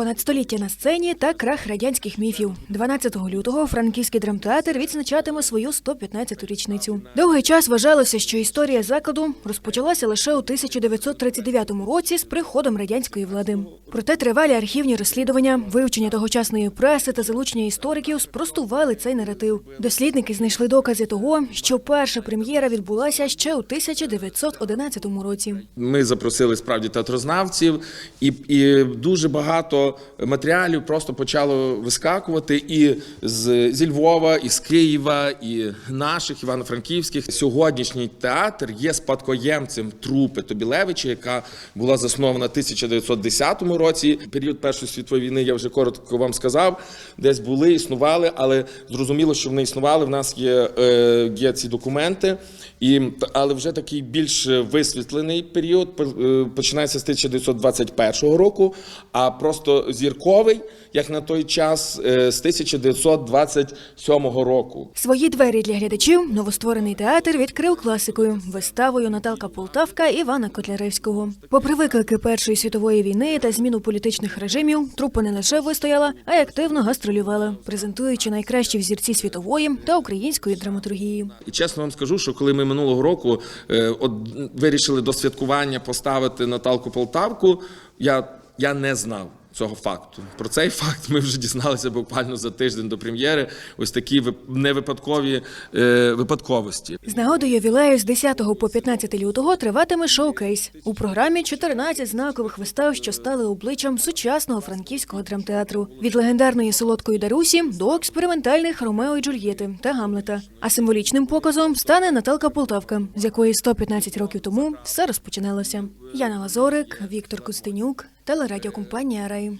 понад століття на сцені та крах радянських міфів. 12 лютого франківський драмтеатр відзначатиме свою 115-ту річницю. Довгий час вважалося, що історія закладу розпочалася лише у 1939 році з приходом радянської влади. Проте тривалі архівні розслідування, вивчення тогочасної преси та залучення істориків спростували цей наратив. Дослідники знайшли докази того, що перша прем'єра відбулася ще у 1911 році. Ми запросили справді театрознавців, і, і дуже багато матеріалів просто почало вискакувати і з, зі Львова, і з Києва, і наших івано-франківських. Сьогоднішній театр є спадкоємцем трупи Тобілевича, яка була заснована в 1910 році. Період Першої світової війни я вже коротко вам сказав, десь були, існували, але зрозуміло, що вони існували. В нас є, е, є ці документи. І, але вже такий більш висвітлений період е, починається з 1921 року, а просто зірковий, як на той час, е, з 1927 року. Свої двері для глядачів новостворений театр відкрив класикою виставою Наталка Полтавка Івана Котляревського. Попри виклики Першої світової війни та зміну політичних режимів, трупа не лише вистояла, а й активно гастролювала, презентуючи найкращі взірці світової та української драматургії. І чесно вам скажу, що коли ми минулого року е, от, вирішили до святкування поставити Наталку Полтавку, я, я не знав. Цього факту про цей факт ми вже дізналися буквально за тиждень до прем'єри. Ось такі вип- невипадкові е, випадковості. З нагодою ювілею з 10 по 15 лютого триватиме шоу-кейс. У програмі 14 знакових вистав, що стали обличчям сучасного франківського драмтеатру. Від легендарної солодкої Дарусі до експериментальних Ромео і Джульєти та Гамлета. А символічним показом стане Наталка Полтавка, з якої 115 років тому все розпочиналося. Яна Лазорик, Віктор Костенюк, телерадіокомпанія Рай.